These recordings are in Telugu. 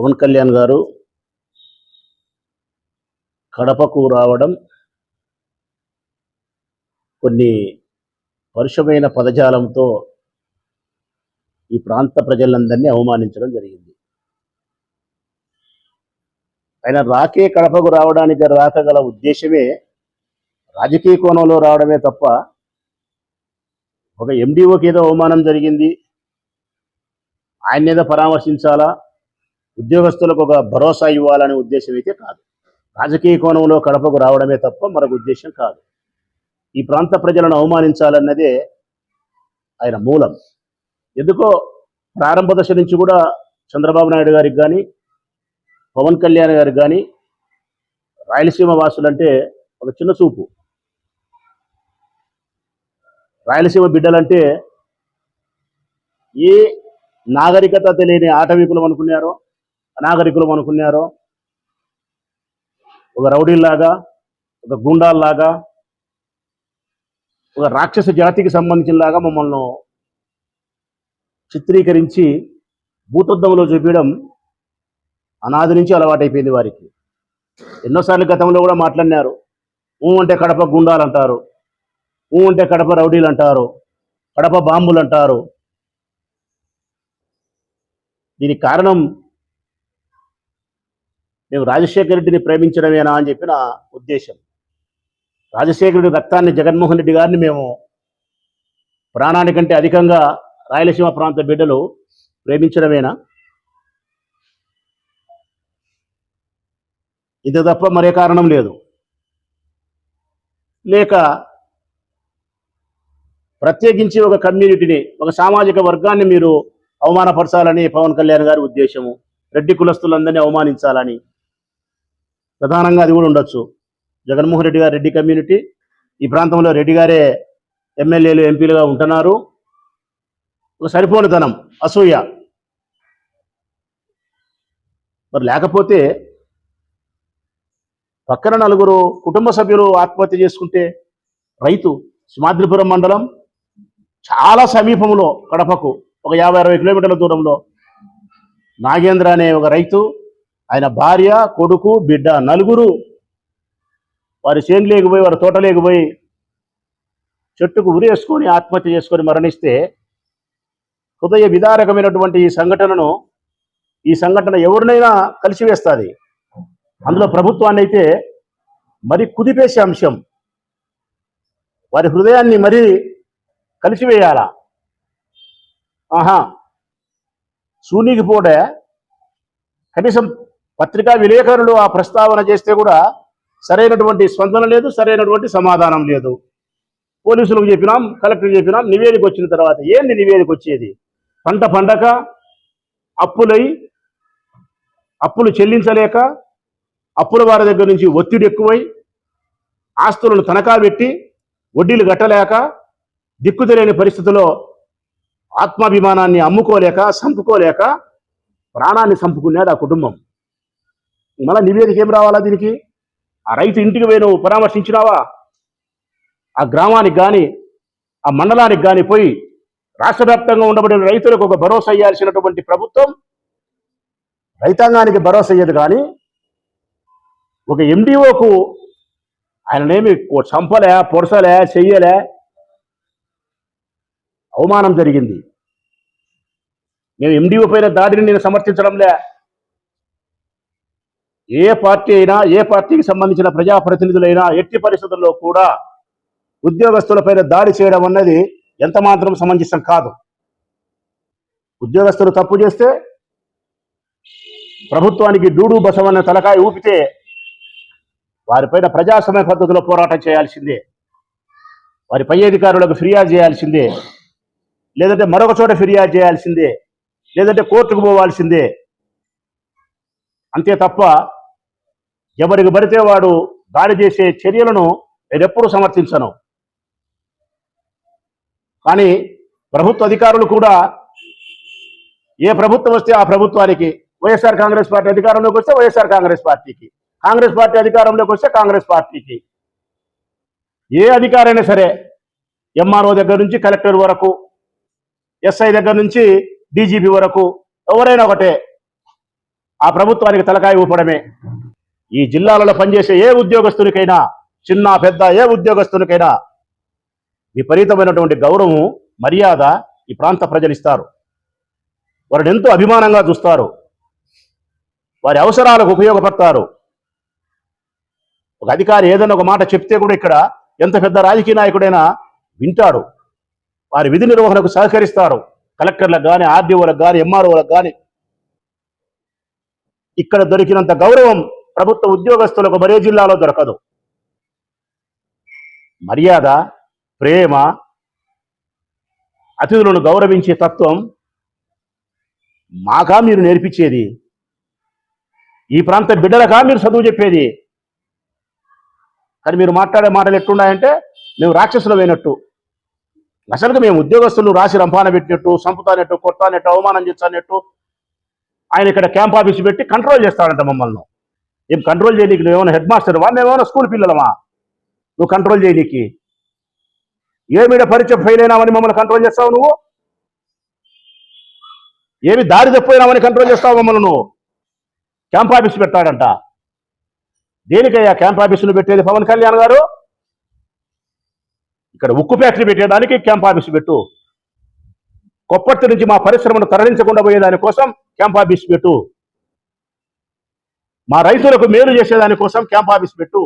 పవన్ కళ్యాణ్ గారు కడపకు రావడం కొన్ని పరుషమైన పదజాలంతో ఈ ప్రాంత ప్రజలందరినీ అవమానించడం జరిగింది. ఆయన రాకే కడపకు రావడానికి రాకగల ఉద్దేశమే రాజకీయ కోణంలో రావడమే తప్ప ఒక ఎండిఓకి ఏదో అవమానం జరిగింది. ఆయన ఏదో పరామర్శించాలా? ఉద్యోగస్తులకు ఒక భరోసా ఇవ్వాలనే ఉద్దేశం అయితే కాదు. రాజకీయ కోణంలో కడపకు రావడమే తప్ప మరొక ఉద్దేశం కాదు. ఈ ప్రాంత ప్రజలను అవమానించాలన్నదే ఆయన మూలం. ఎందుకో ప్రారంభ దశ నుంచి కూడా చంద్రబాబు నాయుడు గారికి కానీ పవన్ కళ్యాణ్ గారికి కానీ రాయలసీమ వాసులంటే ఒక చిన్న చూపు. రాయలసీమ బిడ్డలంటే ఏ నాగరికత తెలియని ఆటవీకులం అనుకున్నారో అనాగరికులు అనుకున్నారో ఒక రౌడీల్లాగా ఒక గుండాల్లాగా ఒక రాక్షస జాతికి సంబంధించినలాగా మమ్మల్ని చిత్రీకరించి భూతద్దంలో చూపించడం అనాది నుంచి అలవాటైపోయింది వారికి. ఎన్నోసార్లు గతంలో కూడా మాట్లాడినారు. ఊ అంటే కడప గుండాలు అంటారు ఊ అంటే కడప రౌడీలు అంటారు కడప బాంబులు అంటారు దీనికి కారణం మేము రాజశేఖర రెడ్డిని ప్రేమించడమేనా అని చెప్పి నా ఉద్దేశం. రాజశేఖరుడి రెడ్డి రక్తాన్ని జగన్మోహన్ రెడ్డి గారిని మేము ప్రాణానికంటే అధికంగా రాయలసీమ ప్రాంత బిడ్డలు ప్రేమించడమేనా? ఇది తప్ప మరే కారణం లేదు. లేక ప్రత్యేకించి ఒక కమ్యూనిటీని ఒక సామాజిక వర్గాన్ని మీరు అవమానపరచాలని పవన్ కళ్యాణ్ గారి ఉద్దేశము రెడ్డి కులస్తులందరినీ అవమానించాలని ప్రధానంగా అది కూడా ఉండొచ్చు. జగన్మోహన్ రెడ్డి గారు రెడ్డి కమ్యూనిటీ ఈ ప్రాంతంలో రెడ్డి గారే ఎమ్మెల్యేలు ఎంపీలుగా ఉంటున్నారు. ఒక సరిపోనితనం అసూయ. మరి లేకపోతే పక్కన నలుగురు కుటుంబ సభ్యులు ఆత్మహత్య చేసుకుంటే రైతు సింహాద్రిపురం మండలం చాలా సమీపంలో కడపకు ఒక యాభై అరవై కిలోమీటర్ల దూరంలో నాగేంద్ర అనే ఒక రైతు ఆయన భార్య కొడుకు బిడ్డ నలుగురు వారి చేను లేకపోయి వారి తోట లేకపోయి చెట్టుకు ఉరేసుకొని ఆత్మహత్య చేసుకొని మరణిస్తే హృదయ విదారకమైనటువంటి ఈ సంఘటనను ఈ సంఘటన ఎవరినైనా కలిసివేస్తుంది అందులో ప్రభుత్వాన్ని అయితే మరి కుదిపేసే అంశం. వారి హృదయాన్ని మరి కలిసివేయాలా ఆహా. సూనికి పోడే కనీసం పత్రికా విలేకరులు ఆ ప్రస్తావన చేస్తే కూడా సరైనటువంటి స్పందన లేదు సరైనటువంటి సమాధానం లేదు. పోలీసులకు చెప్పినాం కలెక్టర్కి చెప్పినాం నివేదిక వచ్చిన తర్వాత ఏంది నివేదిక వచ్చేది? పంట పండక అప్పులై అప్పులు చెల్లించలేక అప్పుల వారి దగ్గర నుంచి ఒత్తిడి ఎక్కువై ఆస్తులను తనఖా పెట్టి వడ్డీలు కట్టలేక దిక్కుతలేని పరిస్థితిలో ఆత్మాభిమానాన్ని అమ్ముకోలేక సంపుకోలేక ప్రాణాన్ని సంపుకున్నాడు ఆ కుటుంబం. మళ్ళీ నివేదిక ఏం రావాలా దీనికి? ఆ రైతు ఇంటికి పోయి నువ్వు పరామర్శించినావా? ఆ గ్రామానికి కానీ ఆ మండలానికి కానీ పోయి రాష్ట్ర వ్యాప్తంగా ఉండబడిన రైతులకు ఒక భరోసా ఇవ్వాల్సినటువంటి ప్రభుత్వం రైతాంగానికి భరోసా ఇయ్యదు కానీ ఒక ఎండిఓకు ఆయననేమి చంపలే పొడసలే చెయ్యలే అవమానం జరిగింది. మేము ఎండిఓ పైన దాడిని నేను సమర్థించడంలే. ఏ పార్టీ అయినా ఏ పార్టీకి సంబంధించిన ప్రజాప్రతినిధులైనా ఎట్టి పరిస్థితుల్లో కూడా ఉద్యోగస్తులపైన దాడి చేయడం అన్నది ఎంత మాత్రం సమంజసం కాదు. ఉద్యోగస్తులు తప్పు చేస్తే ప్రభుత్వానికి డూడు బసవన్న తలకాయ ఊపితే వారిపైన ప్రజాస్వామ్య పద్ధతిలో పోరాటం చేయాల్సిందే. వారి పై అధికారులకు ఫిర్యాదు చేయాల్సిందే. లేదంటే మరొక చోట ఫిర్యాదు చేయాల్సిందే. లేదంటే కోర్టుకు పోవాల్సిందే. అంతే తప్ప ఎవరికి పడితే వాడు దాడి చేసే చర్యలను నేను సమర్థించను. కానీ ప్రభుత్వ అధికారులు కూడా ఏ ప్రభుత్వం వస్తే ఆ ప్రభుత్వానికి వైఎస్ఆర్ కాంగ్రెస్ పార్టీ అధికారంలోకి వస్తే వైఎస్ఆర్ కాంగ్రెస్ పార్టీకి కాంగ్రెస్ పార్టీ అధికారంలోకి వస్తే కాంగ్రెస్ పార్టీకి. ఏ అధికారైనా సరే ఎంఆర్ఓ దగ్గర నుంచి కలెక్టర్ వరకు ఎస్ఐ దగ్గర నుంచి డీజీపీ వరకు ఎవరైనా ఒకటే ఆ ప్రభుత్వానికి తలకాయ ఊపడమే. ఈ జిల్లాలలో పనిచేసే ఏ ఉద్యోగస్తునికైనా చిన్న పెద్ద ఏ ఉద్యోగస్తునికైనా విపరీతమైనటువంటి గౌరవం మర్యాద ఈ ప్రాంత ప్రజలు ఇస్తారు వారిని ఎంతో అభిమానంగా చూస్తారు. వారి అవసరాలకు ఉపయోగపడతారు. ఒక అధికారి ఏదైనా ఒక మాట చెప్తే కూడా ఇక్కడ ఎంత పెద్ద రాజకీయ నాయకుడైనా వింటాడు. వారి విధి నిర్వహణకు సహకరిస్తారు. కలెక్టర్లకు కానీ ఆర్డీఓలకు కానీ ఎంఆర్ఓలకు కానీ ఇక్కడ దొరికినంత గౌరవం ప్రభుత్వ ఉద్యోగస్తులకు మరే జిల్లాలో దొరకదు. మర్యాద ప్రేమ అతిథులను గౌరవించే తత్వం మాకా మీరు నేర్పించేది? ఈ ప్రాంత బిడ్డలకా మీరు చదువు చెప్పేది? కానీ మీరు మాట్లాడే మాటలు ఎట్లున్నాయంటే మేము రాక్షసులమైనట్టు అసలుగా మేము ఉద్యోగస్తులు రాసి రంపాన పెట్టినట్టు సంపుతానట్టు కొట్టానట్టు అవమానం చేస్తానట్టు ఆయన ఇక్కడ క్యాంప్ ఆఫీస్ పెట్టి కంట్రోల్ చేస్తాడంట మమ్మల్ని. ఏం కంట్రోల్ చేయనీకి నువ్వేమైనా హెడ్ మాస్టర్ వా? మేమేమైనా స్కూల్ పిల్లలమా? నువ్వు కంట్రోల్ చేయనీకి. ఏమిడ పరీక్ష ఫెయిల్ అయినామని మమ్మల్ని కంట్రోల్ చేస్తావు నువ్వు? ఏమి దారి తప్పిపోయినామని కంట్రోల్ చేస్తావు మమ్మల్ని నువ్వు? క్యాంప్ ఆఫీస్ పెట్టాడంట. దేనికయ్యా క్యాంప్ ఆఫీసులు పెట్టేది పవన్ కళ్యాణ్ గారు? ఇక్కడ ఉక్కు ఫ్యాక్టరీ పెట్టేదానికి క్యాంప్ ఆఫీస్ పెట్టు. కొప్పటి నుంచి మా పరిశ్రమను తరలించకుండా పోయేదాని కోసం క్యాంప్ ఆఫీస్ పెట్టు. మా రైతులకు మేలు చేసేదాని కోసం క్యాంప్ ఆఫీస్ పెట్టు.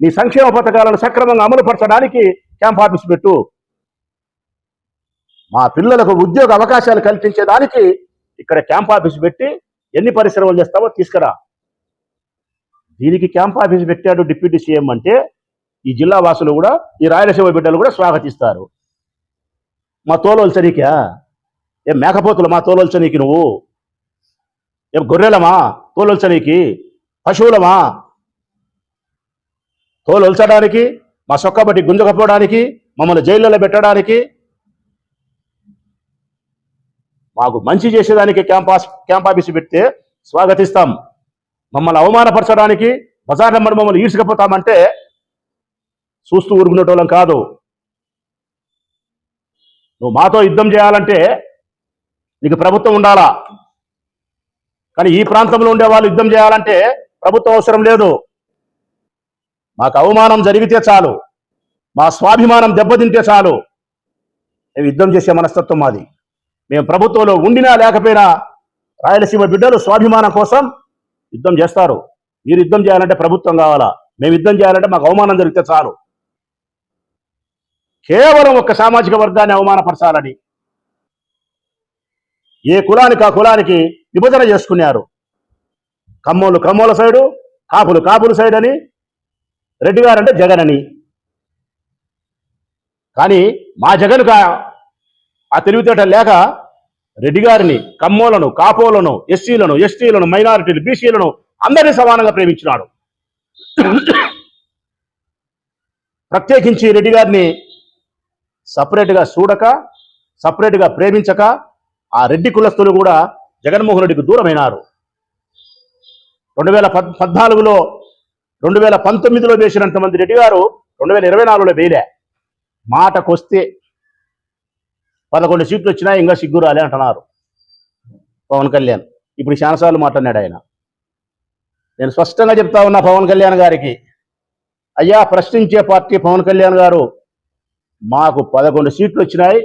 నీ సంక్షేమ పథకాలను సక్రమంగా అమలుపరచడానికి క్యాంప్ ఆఫీస్ పెట్టు. మా పిల్లలకు ఉద్యోగ అవకాశాలు కల్పించేదానికి ఇక్కడ క్యాంప్ ఆఫీస్ పెట్టి ఎన్ని పరిశ్రమలు చేస్తావో తీసుకురా. దీనికి క్యాంప్ ఆఫీస్ పెట్టాడు డిప్యూటీ సీఎం అంటే ఈ జిల్లా వాసులు కూడా ఈ రాయలసీమ బిడ్డలు కూడా స్వాగతిస్తారు. మా తోలోల్చనీకా? ఏం మేకపోతులు మా తోలోల్చనీకి నువ్వు? గొర్రెలమా? తోలొల్చనీకి పశువులమా? తోలొల్చడానికి మా సొక్కబట్టి గుంజకపోవడానికి మమ్మల్ని జైల్లో పెట్టడానికి. మాకు మంచి చేసేదానికి క్యాంపాస్ క్యాంప్ ఆఫీస్ పెడితే స్వాగతిస్తాం. మమ్మల్ని అవమానపరచడానికి బజార్ నెంబర్ మమ్మల్ని ఈడ్చుకపోతామంటే చూస్తూ ఊరుకునేటోళ్ళం కాదు. నువ్వు మాతో యుద్ధం చేయాలంటే నీకు ప్రభుత్వం ఉండాలా? కానీ ఈ ప్రాంతంలో ఉండే వాళ్ళు యుద్ధం చేయాలంటే ప్రభుత్వం అవసరం లేదు. మాకు అవమానం జరిగితే చాలు. మా స్వాభిమానం దెబ్బతింటే చాలు. మేము యుద్ధం చేసే మనస్తత్వం మాది. మేము ప్రభుత్వంలో ఉండినా లేకపోయినా రాయలసీమ బిడ్డలు స్వాభిమానం కోసం యుద్ధం చేస్తారు. మీరు యుద్ధం చేయాలంటే ప్రభుత్వం కావాలా? మేము యుద్ధం చేయాలంటే మాకు అవమానం జరిగితే చాలు. కేవలం ఒక సామాజిక వర్గాన్ని అవమానపరచాలని. ఏ కులానికి ఆ కులానికి విభజన చేసుకున్నారు. కమ్మోలు కమ్మోల సైడు కాపులు కాపుల సైడ్ అని రెడ్డి గారు అంటే జగన్ అని. కానీ మా జగన్ ఆ తెలివితేట లేక రెడ్డి గారిని కమ్మోలను కాపోలను ఎస్సీలను ఎస్టీలను మైనారిటీలు బీసీలను అందరినీ సమానంగా ప్రేమించినాడు. ప్రత్యేకించి రెడ్డి గారిని సపరేట్గా చూడక సపరేట్గా ప్రేమించక ఆ రెడ్డి కులస్తులు కూడా జగన్మోహన్ రెడ్డికి దూరమైనారు. రెండు వేల పద్ పద్నాలుగులో రెండు వేల పంతొమ్మిదిలో వేసినంత మంది రెడ్డి గారు రెండు వేల ఇరవై నాలుగులో వేయలే. మాటకొస్తే పదకొండు సీట్లు వచ్చినా ఇంకా సిగ్గు రాలే అంటున్నారు పవన్ కళ్యాణ్. ఇప్పుడు శానసార్లు మాట్లాడాడు ఆయన. నేను స్పష్టంగా చెప్తా ఉన్నా పవన్ కళ్యాణ్ గారికి. అయ్యా ప్రశ్నించే పార్టీ పవన్ కళ్యాణ్ గారు. మాకు పదకొండు సీట్లు వచ్చినాయి.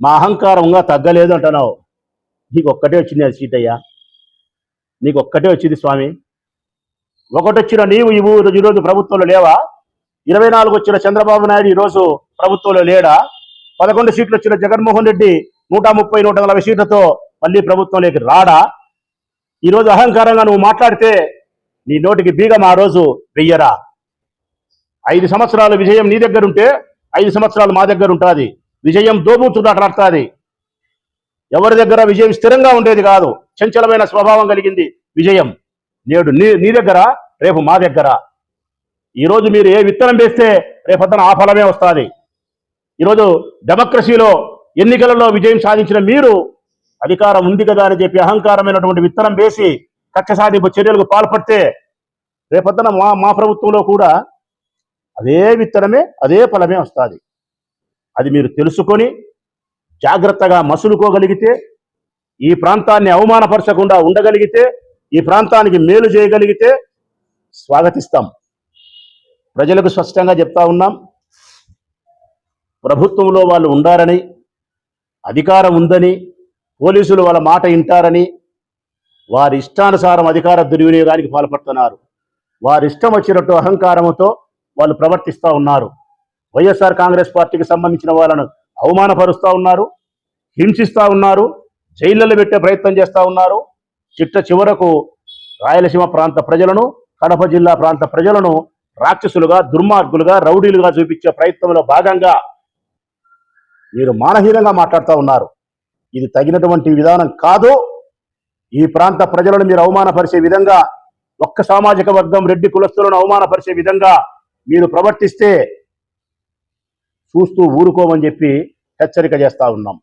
మా అహంకారంగా తగ్గలేదు అంటున్నావు. నీకు ఒక్కటే వచ్చింది అది సీతయ్యా. నీకు ఒక్కటే వచ్చింది స్వామి. ఒకటి వచ్చిన నీవు ఈ ఈరోజు ప్రభుత్వంలో లేవా? ఇరవై నాలుగు వచ్చిన చంద్రబాబు నాయుడు ఈరోజు ప్రభుత్వంలో లేడా? పదకొండు సీట్లు వచ్చిన జగన్మోహన్ రెడ్డి నూట ముప్పై నూట నలభై సీట్లతో మళ్ళీ ప్రభుత్వంలోకి రాడా? ఈరోజు అహంకారంగా నువ్వు మాట్లాడితే నీ నోటికి బీగం ఆ రోజు వెయ్యరా? ఐదు సంవత్సరాలు విజయం నీ దగ్గరుంటే ఐదు సంవత్సరాలు మా దగ్గర ఉంటుంది విజయం దోబూచున్నట్లాడుతుంది ఎవరి దగ్గర విజయం స్థిరంగా ఉండేది కాదు. చంచలమైన స్వభావం కలిగింది విజయం. నేడు నీ నీ దగ్గర రేపు మా దగ్గర. ఈరోజు మీరు ఏ విత్తనం వేస్తే రేపొద్దున ఆ ఫలమే వస్తుంది. ఈరోజు డెమోక్రసీలో ఎన్నికలలో విజయం సాధించిన మీరు అధికారం ఉంది కదా అని చెప్పి అహంకారమైనటువంటి విత్తనం వేసి కక్ష సాధింపు చర్యలకు పాల్పడితే రేపొద్దున మా మా ప్రభుత్వంలో కూడా అదే విత్తనమే అదే ఫలమే వస్తుంది. అది మీరు తెలుసుకొని జాగ్రత్తగా మసులుకోగలిగితే ఈ ప్రాంతాన్ని అవమానపరచకుండా ఉండగలిగితే ఈ ప్రాంతానికి మేలు చేయగలిగితే స్వాగతిస్తాం. ప్రజలకు స్పష్టంగా చెప్తా ఉన్నాం ప్రభుత్వంలో వాళ్ళు ఉండారని అధికారం ఉందని పోలీసులు వాళ్ళ మాట వింటారని వారి ఇష్టానుసారం అధికార దుర్వినియోగానికి పాల్పడుతున్నారు. వారి ఇష్టం వచ్చినట్టు అహంకారంతో వాళ్ళు ప్రవర్తిస్తూ ఉన్నారు. వైఎస్ఆర్ కాంగ్రెస్ పార్టీకి సంబంధించిన వాళ్ళను అవమానపరుస్తూ ఉన్నారు హింసిస్తూ ఉన్నారు జైళ్ళలో పెట్టే ప్రయత్నం చేస్తూ ఉన్నారు. చిట్ట చివరకు రాయలసీమ ప్రాంత ప్రజలను కడప జిల్లా ప్రాంత ప్రజలను రాక్షసులుగా దుర్మార్గులుగా రౌడీలుగా చూపించే ప్రయత్నంలో భాగంగా మీరు మానహీనంగా మాట్లాడుతూ ఉన్నారు. ఇది తగినటువంటి విధానం కాదు. ఈ ప్రాంత ప్రజలను మీరు అవమానపరిచే విధంగా ఒక్క సామాజిక వర్గం రెడ్డి కులస్తులను అవమానపరిచే విధంగా మీరు ప్రవర్తిస్తే చూస్తూ ఊరుకోమని చెప్పి హెచ్చరిక చేస్తా ఉన్నాం.